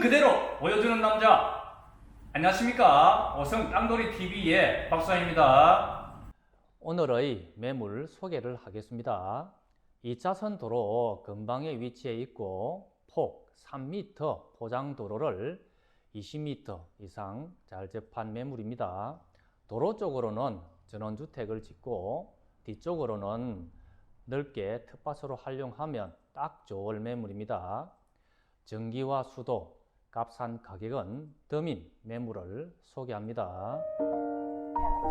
그대로 보여주는 남자. 안녕하십니까. 어성 땅돌이 TV의 박수환입니다. 오늘의 매물 소개를 하겠습니다. 2차선 도로 근방에 위치해 있고 폭 3m 포장 도로를 20m 이상 잘 접한 매물입니다. 도로 쪽으로는 전원주택을 짓고 뒤쪽으로는 넓게 텃밭으로 활용하면 딱 좋을 매물입니다. 전기와 수도, 값싼 가격은 더민 매물을 소개합니다.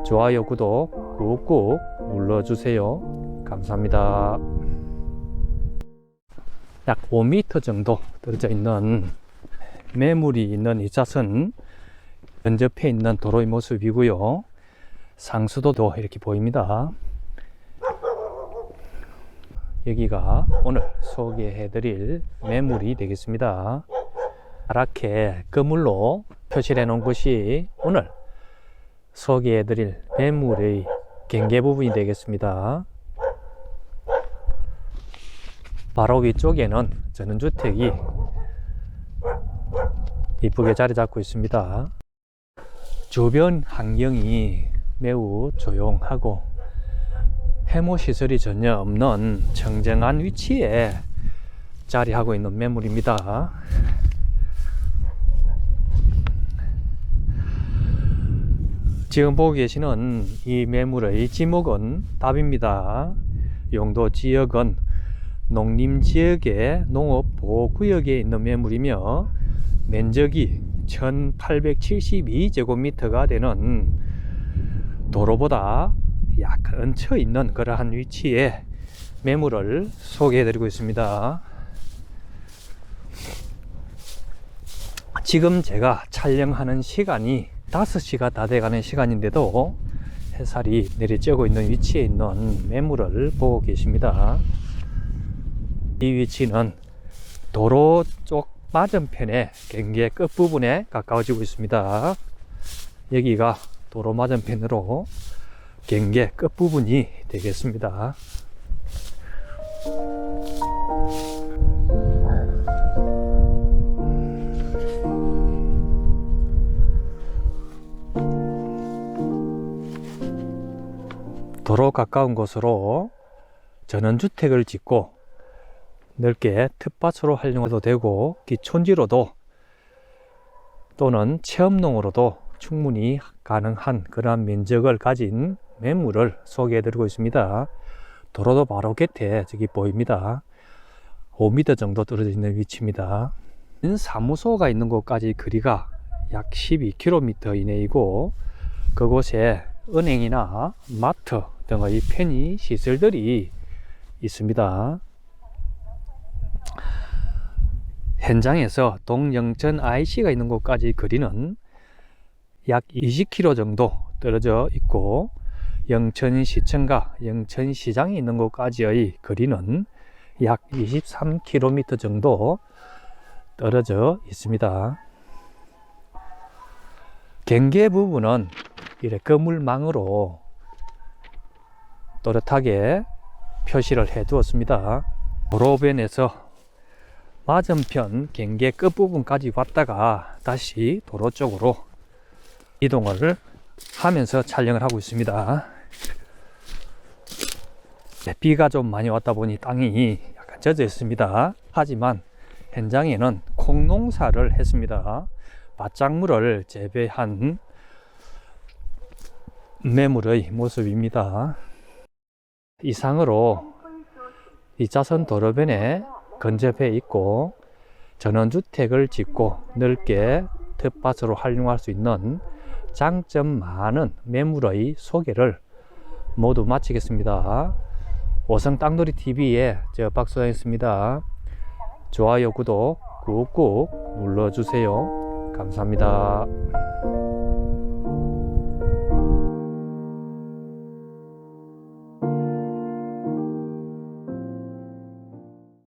좋아요, 구독 꾹꾹 눌러주세요. 감사합니다. 약 5m 정도 떨어져 있는 매물이 있는 2차선 근접해 있는 도로의 모습이고요. 상수도도 이렇게 보입니다. 여기가 오늘 소개해드릴 매물이 되겠습니다. 파랗게 그물로 표시해 놓은 것이 오늘 소개해 드릴 매물의 경계 부분이 되겠습니다. 바로 위쪽에는 전원주택이 이쁘게 자리 잡고 있습니다. 주변 환경이 매우 조용하고 해모 시설이 전혀 없는 청정한 위치에 자리하고 있는 매물입니다. 지금 보고 계시는 이 매물의 지목은 답입니다. 용도 지역은 농림 지역의 농업 보호 구역에 있는 매물이며 면적이 1872제곱미터가 되는 도로보다 약간 얹혀 있는 그러한 위치에 매물을 소개해 드리고 있습니다. 지금 제가 촬영하는 시간이 5시가 다 돼가는 시간인데도 햇살이 내리쬐고 있는 위치에 있는 매물을 보고 계십니다. 이 위치는 도로 쪽 맞은편에 경계 끝부분에 가까워지고 있습니다. 여기가 도로 맞은편으로 경계 끝부분이 되겠습니다. 도로 가까운 곳으로 전원주택을 짓고 넓게 텃밭으로 활용해도 되고 기촌지로도 또는 체험농으로도 충분히 가능한 그러한 면적을 가진 매물을 소개해 드리고 있습니다. 도로도 바로 곁에 저기 보입니다. 5m 정도 떨어져 있는 위치입니다. 사무소가 있는 곳까지 거리가 약 12km 이내이고 그곳에 은행이나 마트 등의 편의 시설들이 있습니다. 현장에서 동영천 IC가 있는 곳까지 거리는 약 20km 정도 떨어져 있고 영천시청과 영천시장이 있는 곳까지의 거리는 약 23km 정도 떨어져 있습니다. 경계 부분은 이렇게 그물망으로 또렷하게 표시를 해 두었습니다. 도로변에서 맞은편 경계 끝부분까지 왔다가 다시 도로 쪽으로 이동을 하면서 촬영을 하고 있습니다. 네, 비가 좀 많이 왔다 보니 땅이 약간 젖어 있습니다. 하지만 현장에는 콩농사를 했습니다. 밭작물을 재배한 매물의 모습입니다. 이상으로 2차선 도로변에 근접해 있고 전원주택을 짓고 넓게 텃밭으로 활용할 수 있는 장점 많은 매물의 소개를 모두 마치겠습니다. 오성 땅돌이 TV의 저 박수환이었습니다. 좋아요, 구독 꾹꾹 눌러주세요. 감사합니다.